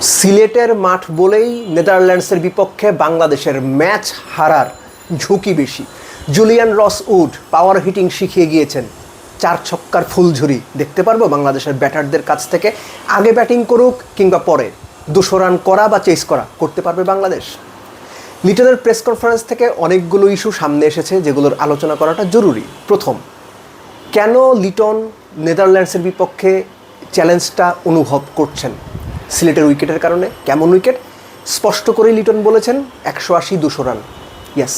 সিলেটের মাঠ বলেই নেদারল্যান্ডসের বিপক্ষে বাংলাদেশের ম্যাচ হারার ঝুঁকি বেশি। জুলিয়ান রস উড পাওয়ার হিটিং শিখিয়ে গিয়েছেন। চার ছক্কার ফুলঝুরি দেখতে পারব বাংলাদেশের ব্যাটারদের কাছ থেকে। আগে ব্যাটিং করুক কিংবা পরে। দুশো রান করা বা চেস করা করতে পারবে বাংলাদেশ। লিটনের প্রেস কনফারেন্স থেকে অনেকগুলো ইস্যু সামনে এসেছে যেগুলোর আলোচনা করাটা জরুরি। প্রথম, কেন লিটন নেদারল্যান্ডসের বিপক্ষে চ্যালেঞ্জটা অনুভব করছেন? সিলেটের উইকেটের কারণে। কেমন উইকেট? স্পষ্ট করেই লিটন বলেছেন, একশো আশি, দুশো রান। ইয়াস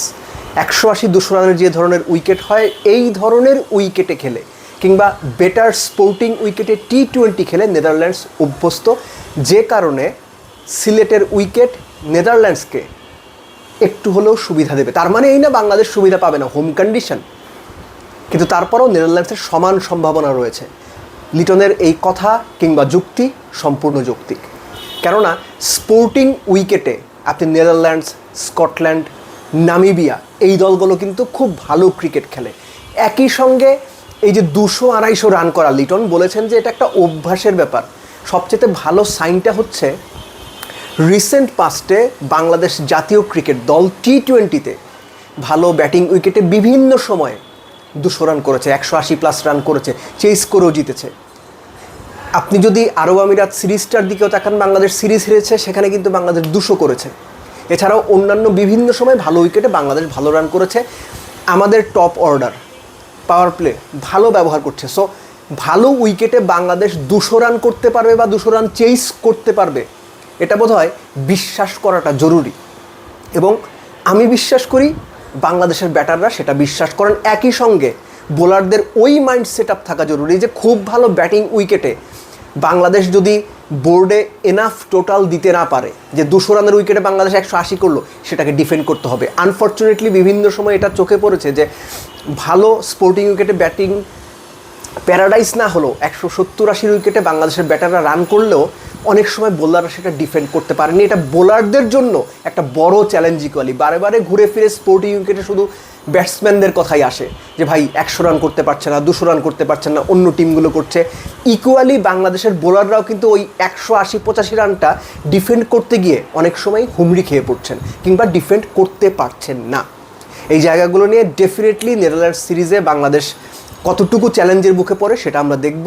একশো আশি, দুশো রানের যে ধরনের উইকেট হয়, এই ধরনের উইকেটে খেলে। কিংবা বেটার স্পোর্টিং উইকেটে টি টোয়েন্টি খেলে নেদারল্যান্ডস অভ্যস্ত। যে কারণে সিলেটের উইকেট নেদারল্যান্ডসকে একটু হলেও সুবিধা দেবে। তার মানে এই না বাংলাদেশ সুবিধা পাবে না, হোম কন্ডিশন। কিন্তু তারপরেও নেদারল্যান্ডসের সমান সম্ভাবনা রয়েছে। লিটনের এই কথা কিংবা যুক্তি সম্পূর্ণ যৌক্তিক। কেননা স্পোর্টিং উইকেটে আপনি নেদারল্যান্ডস, স্কটল্যান্ড, নামিবিয়া এই দলগুলো কিন্তু খুব ভালো ক্রিকেট খেলে। একই সঙ্গে এই যে দুশো আড়াইশো রান করা লিটন বলেছেন যে এটা একটা অভ্যাসের ব্যাপার। সবচেয়ে ভালো সাইনটা হচ্ছে রিসেন্ট পাস্টে বাংলাদেশ জাতীয় ক্রিকেট দল টি টোয়েন্টিতে ভালো ব্যাটিং উইকেটে বিভিন্ন সময়ে দুশো রান করেছে, একশো আশি প্লাস রান করেছে, চেস করেও জিতেছে। আপনি যদি আরব আমিরাত সিরিজটার দিকেও তাকান, বাংলাদেশ সিরিজ হেরেছে, সেখানে কিন্তু বাংলাদেশ দুশো করেছে। এছাড়াও অন্যান্য বিভিন্ন সময় ভালো উইকেটে বাংলাদেশ ভালো রান করেছে। আমাদের টপ অর্ডার পাওয়ার প্লে ভালো ব্যবহার করছে। সো ভালো উইকেটে বাংলাদেশ দুশো রান করতে পারবে বা দুশো রান চেস করতে পারবে, এটা বোধ হয় বিশ্বাস করাটা জরুরি। এবং আমি বিশ্বাস করি বাংলাদেশের ব্যাটাররা সেটা বিশ্বাস করেন। একই সঙ্গে বোলারদের ওই মাইন্ড সেট থাকা জরুরি যে খুব ভালো ব্যাটিং উইকেটে বাংলাদেশ যদি বোর্ডে এনাফ টোটাল দিতে না পারে, যে দুশো রানের উইকেটে বাংলাদেশ একশো আশি করল, সেটাকে ডিফেন্ড করতে হবে। আনফর্চুনেটলি বিভিন্ন সময় এটা চোখে পড়েছে যে ভালো স্পোর্টিং উইকেটে ব্যাটিং প্যারাডাইস না হলেও একশো সত্তর আশির উইকেটে বাংলাদেশের ব্যাটাররা রান করলেও অনেক সময় বোলাররা সেটা ডিফেন্ড করতে পারেনি। এটা বোলারদের জন্য একটা বড় চ্যালেঞ্জ ইকুয়ালি বারে বারে ঘুরে ফিরে স্পোর্টিং উইকেটে শুধু ব্যাটসম্যানদের কথাই আসে যে, ভাই, একশো রান করতে পারছে না, দুশো রান করতে পারছে না, অন্য টিমগুলো করছে। ইকুয়ালি বাংলাদেশের বোলাররাও কিন্তু ওই একশো আশি পঁচাশি রানটা ডিফেন্ড করতে গিয়ে অনেক সময় হুমড়ি খেয়ে পড়ছেন কিংবা ডিফেন্ড করতে পারছেন না। এই জায়গাগুলো নিয়ে ডেফিনেটলি নেদারল্যান্ডস সিরিজে বাংলাদেশ কতটুকু চ্যালেঞ্জের মুখে পড়ে সেটা আমরা দেখব।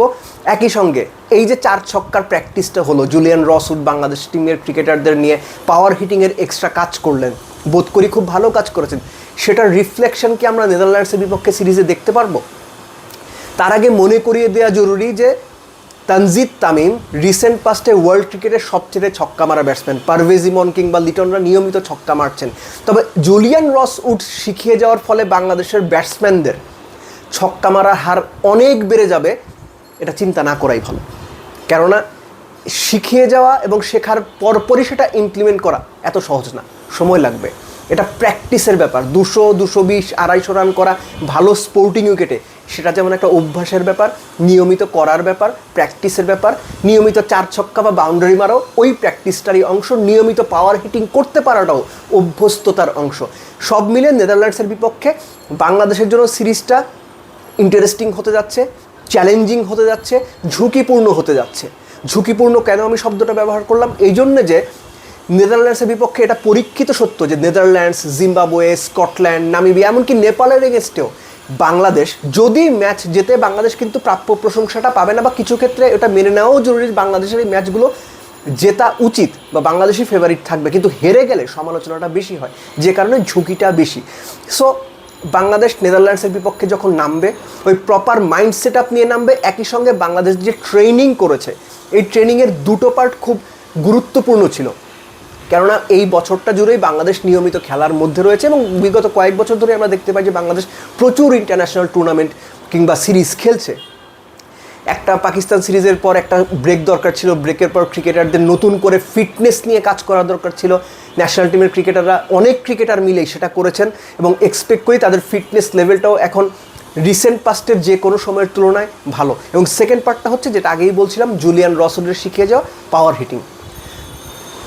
একই সঙ্গে এই যে চার ছক্কার প্র্যাকটিসটা হলো, জুলিয়ান রসউড বাংলাদেশ টিমের ক্রিকেটারদের নিয়ে পাওয়ার হিটিংয়ের এক্সট্রা কাজ করলেন। বোধ করি খুব ভালো কাজ করেছেন। সেটার রিফ্লেকশন কি আমরা নেদারল্যান্ডসের বিপক্ষে সিরিজে দেখতে পারব? তার আগে মনে করিয়ে দেওয়া জরুরি যে তানজিদ তামিম রিসেন্ট পাস্টে ওয়ার্ল্ড ক্রিকেটের সবচেয়ে ছক্কা মারা ব্যাটসম্যান পারভেজ ইমন কিংবা লিটনরা নিয়মিত ছক্কা মারছেন। তবে জুলিয়ান রস উড শিখিয়ে যাওয়ার ফলে বাংলাদেশের ব্যাটসম্যানদের ছক্কা মারার হার অনেক বেড়ে যাবে, এটা চিন্তা না করাই ভালো। কেননা, শিখিয়ে যাওয়া এবং শেখার পরপরই সেটা ইমপ্লিমেন্ট করা এত সহজ না, সময় লাগবে। এটা প্র্যাকটিসের ব্যাপার, দুশো দুশো বিশ, আড়াইশো রান করা, ভালো স্পোর্টিং উইকেটে সেটা যেমন একটা অভ্যাসের ব্যাপার, নিয়মিত করার ব্যাপার প্র্যাকটিসের ব্যাপার, নিয়মিত চার ছক্কা বা বাউন্ডারি মারাও ওই প্র্যাকটিসটারই অংশ, নিয়মিত পাওয়ার হিটিং করতে পারাটাও অভ্যস্ততার অংশ। সব মিলে নেদারল্যান্ডসের বিপক্ষে বাংলাদেশের জন্য সিরিজটা ইন্টারেস্টিং হতে যাচ্ছে চ্যালেঞ্জিং হতে যাচ্ছে, ঝুঁকিপূর্ণ হতে যাচ্ছে। ঝুঁকিপূর্ণ কেন আমি শব্দটা ব্যবহার করলাম? এই জন্যে যে নেদারল্যান্ডসের বিপক্ষে এটা পরীক্ষিত সত্য যে নেদারল্যান্ডস, জিম্বাবুয়ে, স্কটল্যান্ড, নামিবিয়া, এমনকি নেপালের এগেনস্টেও বাংলাদেশ যদি ম্যাচ জেতে বাংলাদেশ কিন্তু প্রাপ্য প্রশংসাটা পাবে না বা কিছু ক্ষেত্রে এটা মেনে নেওয়াও জরুরি বাংলাদেশের এই ম্যাচগুলো জেতা উচিত বা বাংলাদেশি ফেভারিট থাকবে। কিন্তু হেরে গেলে সমালোচনাটা বেশি হয়, যে কারণে ঝুঁকিটা বেশি। সো বাংলাদেশ নেদারল্যান্ডসের বিপক্ষে যখন নামবে, ওই প্রপার মাইন্ড সেট আপ নিয়ে নামবে, একই সঙ্গে বাংলাদেশ যে ট্রেনিং করেছে, এই ট্রেনিংয়ের দুটো পার্ট খুব গুরুত্বপূর্ণ ছিল। কেননা এই বছরটা জুড়েই বাংলাদেশ নিয়মিত খেলার মধ্যে রয়েছে এবং বিগত কয়েক বছর ধরে আমরা দেখতে পাই যে বাংলাদেশ প্রচুর ইন্টারন্যাশনাল টুর্নামেন্ট কিংবা সিরিজ খেলছে। একটা পাকিস্তান সিরিজের পর একটা ব্রেক দরকার ছিল ব্রেকের পর ক্রিকেটারদের নতুন করে ফিটনেস নিয়ে কাজ করা দরকার ছিল। ন্যাশনাল টিমের ক্রিকেটাররা অনেক ক্রিকেটার মিলেই সেটা করেছেন এবং এক্সপেক্ট করি তাদের ফিটনেস লেভেলটাও এখন রিসেন্ট পাস্টের যে কোনো সময়ের তুলনায় ভালো। এবং সেকেন্ড পার্টটা হচ্ছে যেটা আগেই বলছিলাম জুলিয়ান রসুলের শিখিয়ে যাওয়া পাওয়ার হিটিং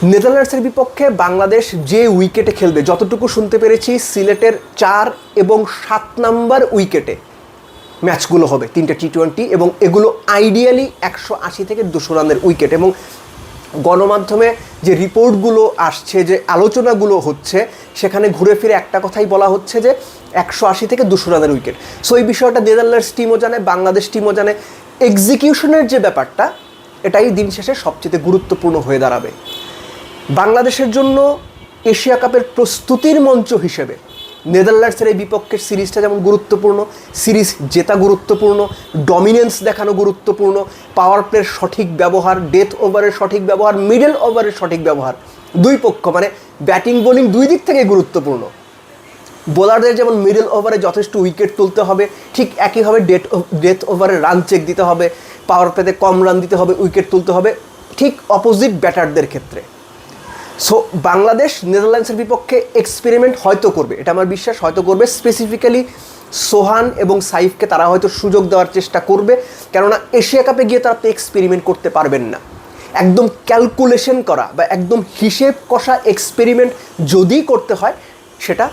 নেদারল্যান্ডসের বিপক্ষে বাংলাদেশ যে উইকেটে খেলবে, যতটুকু শুনতে পেরেছি, সিলেটের চার এবং সাত নাম্বার উইকেটে ম্যাচগুলো হবে, তিনটে টি টোয়েন্টি এবং এগুলো আইডিয়ালি একশো আশি থেকে দুশো রানের উইকেট এবং গণমাধ্যমে যে রিপোর্টগুলো আসছে, যে আলোচনাগুলো হচ্ছে, সেখানে ঘুরে ফিরে একটা কথাই বলা হচ্ছে যে একশো আশি থেকে দুশো রানের উইকেট সো এই বিষয়টা নেদারল্যান্ডস টিমও জানে বাংলাদেশ টিমও জানে। এক্সিকিউশনের যে ব্যাপারটা, এটাই দিন শেষে সবচেয়ে গুরুত্বপূর্ণ হয়ে দাঁড়াবে। বাংলাদেশের জন্য এশিয়া কাপের প্রস্তুতির মঞ্চ হিসেবে নেদারল্যান্ডসের এই বিপক্ষের সিরিজটা যেমন গুরুত্বপূর্ণ, সিরিজ জেতা গুরুত্বপূর্ণ ডমিনেন্স দেখানো গুরুত্বপূর্ণ পাওয়ার প্লের সঠিক ব্যবহার ডেথ ওভারের সঠিক ব্যবহার মিডল ওভারের সঠিক ব্যবহার, দুই পক্ষ মানে ব্যাটিং বোলিং দুই দিক থেকে গুরুত্বপূর্ণ। বোলারদের যেমন মিডল ওভারে যথেষ্ট উইকেট তুলতে হবে, ঠিক একইভাবে ডেট ডেথ ওভারে রান চেক দিতে হবে পাওয়ার প্লেতে কম রান দিতে হবে উইকেট তুলতে হবে, ঠিক অপোজিট ব্যাটারদের ক্ষেত্রে। সো বাংলাদেশ নেদারল্যান্ডসের বিপক্ষে এক্সপেরিমেন্ট হয়তো করবে। এটা আমার বিশ্বাস, হয়তো করবে। স্পেসিফিক্যালি সোহান এবং সাইফকে তারা হয়তো সুযোগ দেওয়ার চেষ্টা করবে। কেননা এশিয়া কাপে গিয়ে তারা তো এক্সপেরিমেন্ট করতে পারবেন না। একদম ক্যালকুলেশন করা বা একদম হিসেব কষা এক্সপেরিমেন্ট যদি করতে হয়, সেটা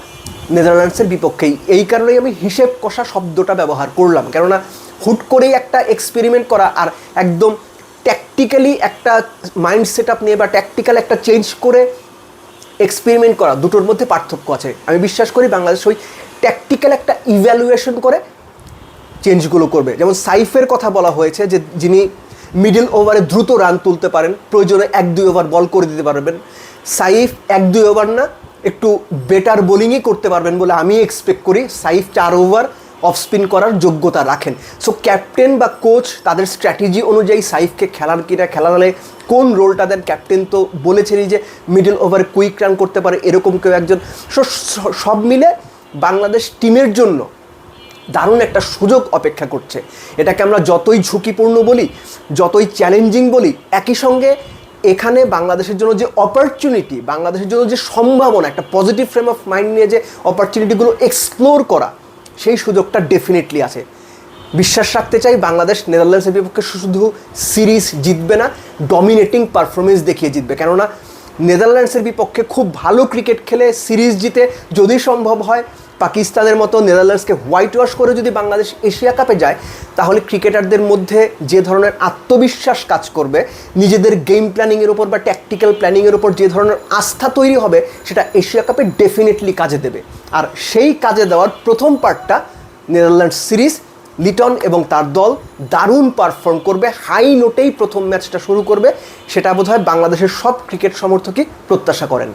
নেদারল্যান্ডসের বিপক্ষেই। এই কারণেই আমি হিসেব কষা শব্দটা ব্যবহার করলাম। কেননা, হুট করেই একটা এক্সপেরিমেন্ট করা আর একদম ট্যাকটিক্যালি একটা মাইন্ড সেট আপ নিয়ে বা ট্যাকটিক্যাল একটা চেঞ্জ করে এক্সপেরিমেন্ট করা, দুটোর মধ্যে পার্থক্য আছে। আমি বিশ্বাস করি বাংলাদেশ ওই ট্যাকটিক্যাল একটা ইভ্যালুয়েশন করে চেঞ্জগুলো করবে। যেমন সাইফের কথা বলা হয়েছে যে যিনি মিডল ওভারে দ্রুত রান তুলতে পারেন, প্রয়োজনে এক, দুই ওভার বল করে দিতে পারবেন। সাইফ এক, দুই ওভার না, একটু বেটার বোলিংই করতে পারবেন বলে আমি এক্সপেক্ট করি। সাইফ চার ওভার অফ স্পিন করার যোগ্যতা রাখেন। সো ক্যাপ্টেন বা কোচ তাদের স্ট্র্যাটেজি অনুযায়ী সাইফকে খেলার কিনা খেলালে কোন রোলটা দেন? ক্যাপ্টেন তো বলেছেনই যে মিডল ওভারে কুইক রান করতে পারে, এরকম কেউ একজন। সো সব মিলে বাংলাদেশ টিমের জন্য দারুণ একটা সুযোগ অপেক্ষা করছে। এটাকে আমরা যতই ঝুঁকিপূর্ণ বলি, যতই চ্যালেঞ্জিং বলি, একই সঙ্গে এখানে বাংলাদেশের জন্য যে অপরচুনিটি বাংলাদেশের জন্য যে সম্ভাবনা, একটা পজিটিভ ফ্রেম অফ মাইন্ড নিয়ে যে অপরচুনিটিগুলো এক্সপ্লোর করা সেই সুযোগটা ডেফিনেটলি আছে। বিশ্বাস রাখতে চাই বাংলাদেশ নেদারল্যান্ডসের বিপক্ষে শুধু সিরিজ জিতবে না ডমিনেটিং পারফরমেন্স দেখিয়ে জিতবে। কেননা নেদারল্যান্ডসের বিপক্ষে খুব ভালো ক্রিকেট খেলে সিরিজ জিতে যদি সম্ভব হয় পাকিস্তানের মতো নেদারল্যান্ডসকে হোয়াইট ওয়াশ করে যদি বাংলাদেশ এশিয়া কাপে যায়, তাহলে ক্রিকেটারদের মধ্যে যে ধরনের আত্মবিশ্বাস কাজ করবে, নিজেদের গেম প্ল্যানিংয়ের উপর বা ট্যাকটিক্যাল প্ল্যানিংয়ের উপর যে ধরনের আস্থা তৈরি হবে, সেটা এশিয়া কাপে ডেফিনেটলি কাজে দেবে। আর সেই কাজে দেওয়ার প্রথম পার্টটা নেদারল্যান্ডস সিরিজ, লিটন এবং তার দল দারুণ পারফর্ম করবে হাই নোটেই প্রথম ম্যাচটা শুরু করবে, সেটা বোধহয় বাংলাদেশের সব ক্রিকেট সমর্থকই প্রত্যাশা করেন।